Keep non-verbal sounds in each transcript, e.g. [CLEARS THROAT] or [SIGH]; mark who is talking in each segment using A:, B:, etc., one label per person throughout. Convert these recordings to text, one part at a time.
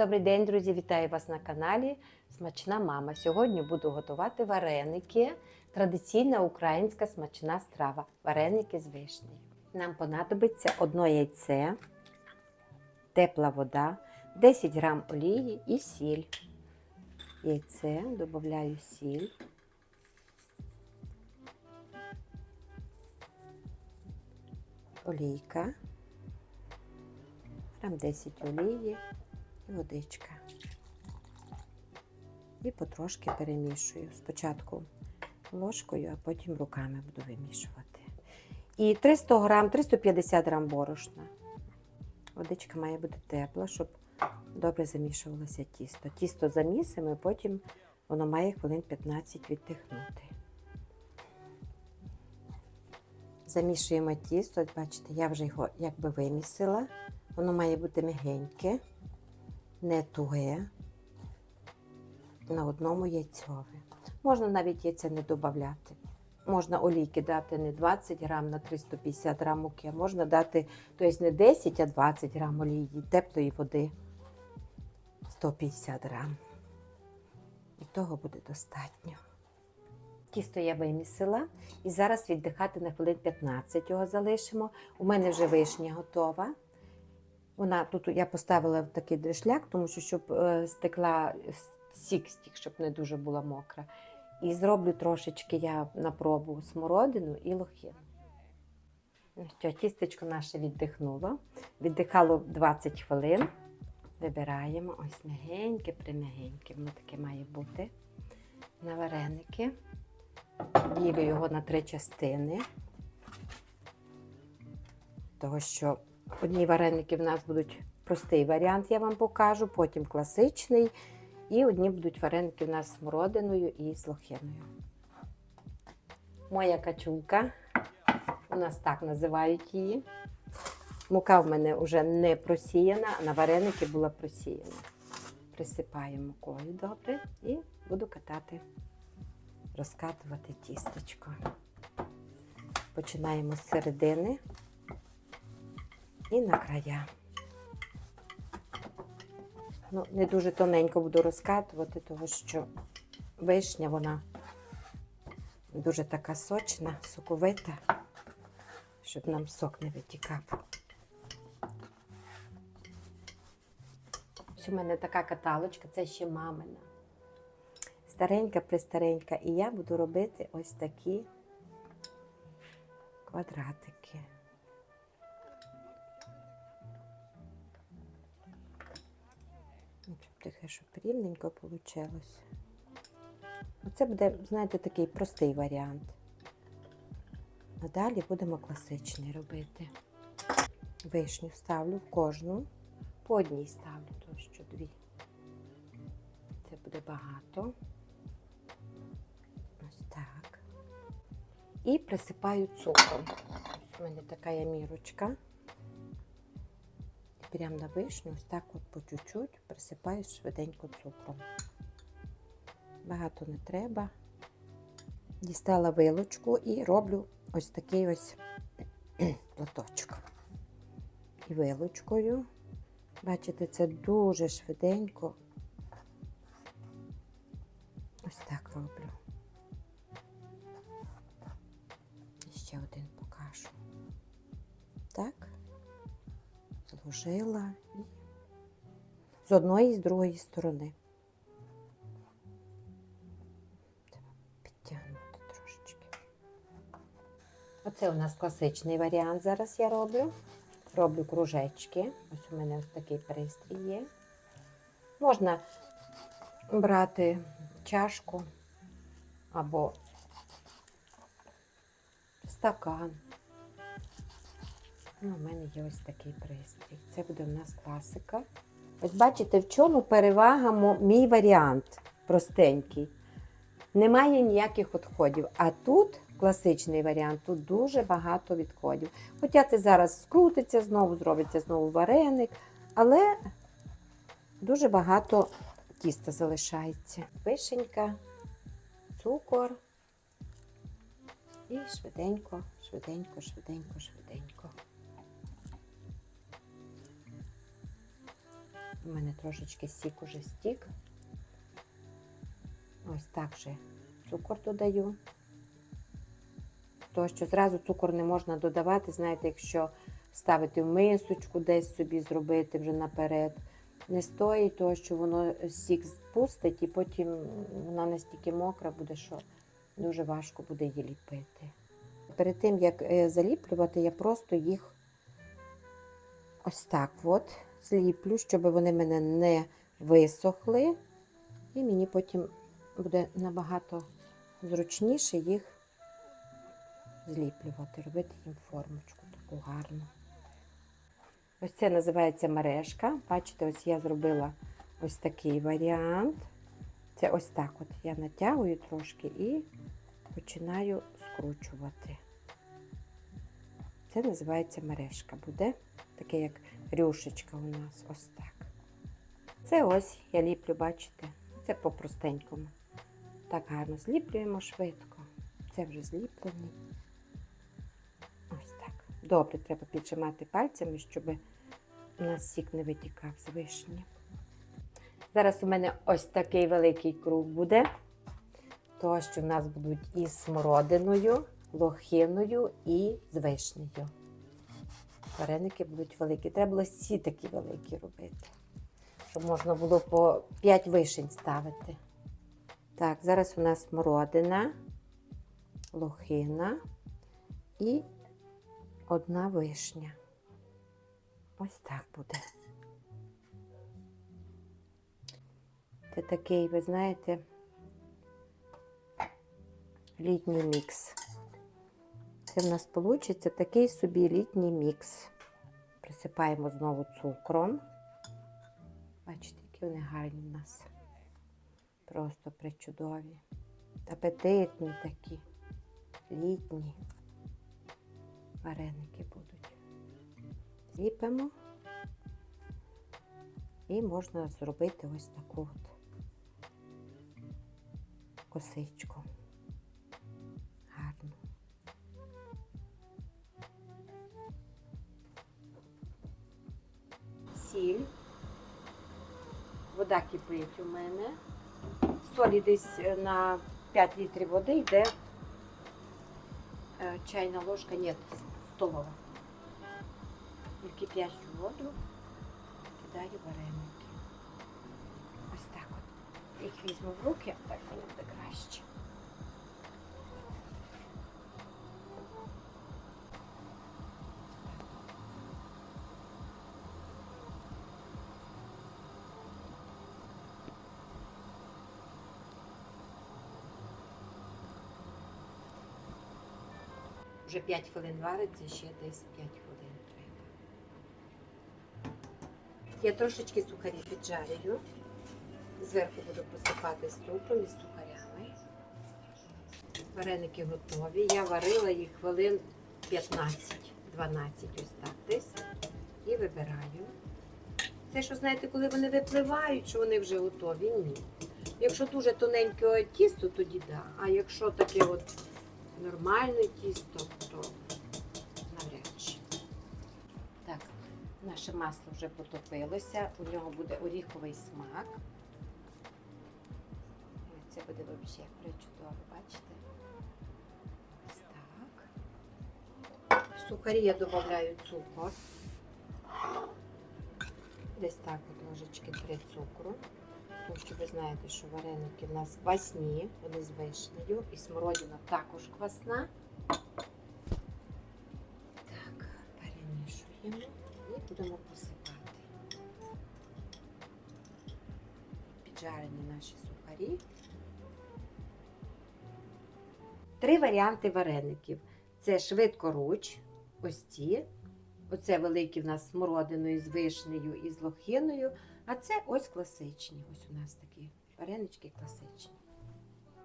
A: Добрий день, друзі! Вітаю вас на каналі Смачна мама. Сьогодні буду готувати вареники. Традиційна українська смачна страва. Вареники з вишні. Нам понадобиться одно яйце, тепла вода, 10 грам олії і сіль. Яйце, додаю сіль. Олійка, грам 10 олії водичка. І потрошки перемішую. Спочатку ложкою, а потім руками буду вимішувати. І 300 грам, 350 грам борошна. Водичка має бути тепла, щоб добре замішувалося тісто. Тісто замісимо, і потім воно має хвилин 15 відтихнути. Замішуємо тісто, бачите, я вже його якби вимісила. Воно має бути м'ягеньке, не туге, на одному яйцьові. Можна навіть яйця не додати. Можна олійки дати не 20 грам на 350 грам муки, а можна дати, тобто не 10, а 20 грам олії, теплої води 150 грам. І того буде достатньо. Тісто я вимісила і зараз віддихати на хвилин 15 його залишимо. У мене вже вишня готова. Вона тут я поставила в такий дрешляк, тому що щоб е, стекла сік стік, щоб не дуже була мокра. І зроблю трошечки я на пробу смородину і лохину. Ну що, тістечко наше віддихнуло. Віддихало 20 хвилин. Вибираємо ось м'ягеньке, прим'ягеньке. Воно таке має бути на вареники. Ділю його на три частини. Того, що одні вареники в нас будуть простий варіант, я вам покажу, потім класичний. І одні будуть вареники в нас з смородиною і з лохиною. Моя качулка, у нас так називають її. Мука в мене вже не просіяна, а на вареники була просіяна. Присипаю мукою добре і буду катати, розкатувати тістечко. Починаємо з середини і на края. Ну, не дуже тоненько буду розкатувати, тому що вишня вона дуже така сочна, соковита, щоб нам сок не витікав. Ось у мене така каталочка, це ще мамина. Старенька, пристаренька. І я буду робити ось такі квадратики. Таке, щоб рівненько вийшло. Оце буде, знаєте, такий простий варіант. А далі будемо класичний робити. Вишню ставлю в кожну, по одній ставлю, тому що дві. Це буде багато. Ось так. І присипаю цукром. Ось у мене така є мірочка. Прямо на вишню, ось так от по чуть-чуть присипаю швиденько цукром. Багато не треба. Дістала вилочку і роблю ось такий ось [CLEARS THROAT] платочок. І вилочкою. Бачите, це дуже швиденько. Зложила і з одної і з другої сторони. Треба підтягнути трошечки. Оце у нас класичний варіант. Зараз я роблю. Роблю кружечки. Ось у мене ось такий пристрій є. Можна брати чашку або стакан. Ну, у мене є ось такий пристрій. Це буде у нас класика. Ось бачите, в чому перевага мій варіант простенький. Немає ніяких відходів. А тут класичний варіант, тут дуже багато відходів. Хоча це зараз скрутиться, знову зробиться знову вареник, але дуже багато тіста залишається. Вишенька, цукор. І швиденько, швиденько, швиденько, швиденько. У мене трошечки сік уже стік. Ось так же цукор додаю. То, що зразу цукор не можна додавати, знаєте, якщо ставити в мисочку, десь собі зробити вже наперед. Не стоїть того, що воно сік спустить, і потім вона настільки мокра буде, що дуже важко буде її ліпити. Перед тим, як е, заліплювати, я просто їх ось так от зліплю, щоб вони мене не висохли. І мені потім буде набагато зручніше їх зліплювати, робити їм формочку таку гарну. Ось це називається мережка. Бачите, ось я зробила ось такий варіант. Це ось так от я натягую трошки і починаю скручувати. Це називається мережка. Буде таке, як рюшечка у нас. Ось так. Це ось я ліплю, бачите? Це по-простенькому. Так гарно зліплюємо швидко. Це вже зліплені. Ось так. Добре, треба піджимати пальцями, щоб у нас сік не витікав з вишні. Зараз у мене ось такий великий круг буде. То, що в нас будуть із смородиною, лохиною і з вишнею. Вареники будуть великі. Треба було всі такі великі робити, щоб можна було по 5 вишень ставити. Так, зараз у нас смородина, лохина і одна вишня. Ось так буде. Це такий, ви знаєте, літній мікс. Це в нас вийде такий собі літній мікс. Присипаємо знову цукром. Бачите, які вони гарні в нас. Просто причудові. Апетитні такі, літні вареники будуть. Ліпимо і можна зробити ось таку от косичку. Вода кипить у мене. Солі десь е, на 5 літрів води йде е, чайна ложка, ні, столова. І кип'ячу воду кидаю вареники. Ось так от. Їх візьму в руки, так буде краще. Вже 5 хвилин вариться, ще десь 5 хвилин треба. Я трошечки сухарі піджарюю. Зверху буду посипати з цукром і сухарями. Вареники готові. Я варила їх хвилин 15-12, ось так десь. І вибираю. Це що, знаєте, коли вони випливають, що вони вже готові? Ні. Якщо дуже тоненьке тісто, тоді да. А якщо таке от нормальне тісто, то навряд чи. Так, наше масло вже потопилося, у нього буде оріховий смак. Це буде взагалі причудово, бачите? Ось так. В сухарі я додаю цукор. Десь так от ложечки три цукру. Тому що ви знаєте, що вареники в нас квасні, вони з вишнею, і смородина також квасна. Так, перемішуємо і будемо посипати. Піджарені наші сухарі. Три варіанти вареників. Це швидкоруч, ось ці. Оце великі в нас з смородиною, з вишнею і з лохиною. А це ось класичні. Ось у нас такі варенички класичні.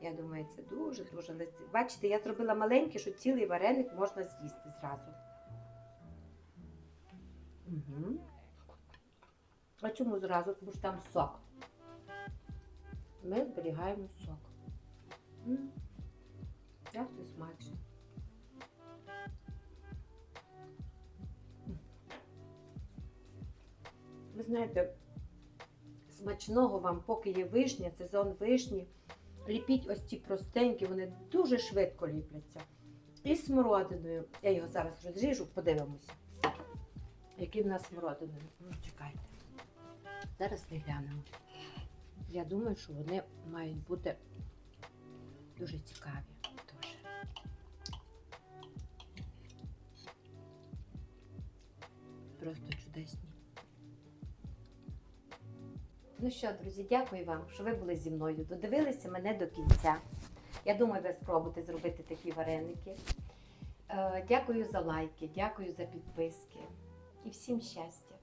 A: Я думаю, це дуже-дуже. Бачите, я зробила маленький, що цілий вареник можна з'їсти зразу. Угу. А чому зразу? Тому що там сок. Ми зберігаємо сок. Як це смачно. Ви знаєте, Смачного вам, поки є вишня, сезон вишні. Ліпіть ось ці простенькі, вони дуже швидко ліпляться. І смородиною. Я його зараз розріжу, подивимося. Які в нас смородини. Ну, чекайте. Зараз ми глянемо. Я думаю, що вони мають бути дуже цікаві. Просто чудесні. Ну що, друзі, дякую вам, що ви були зі мною. Додивилися мене до кінця. Я думаю, ви спробуєте зробити такі вареники. Е, Дякую за лайки, дякую за підписки і всім щастя!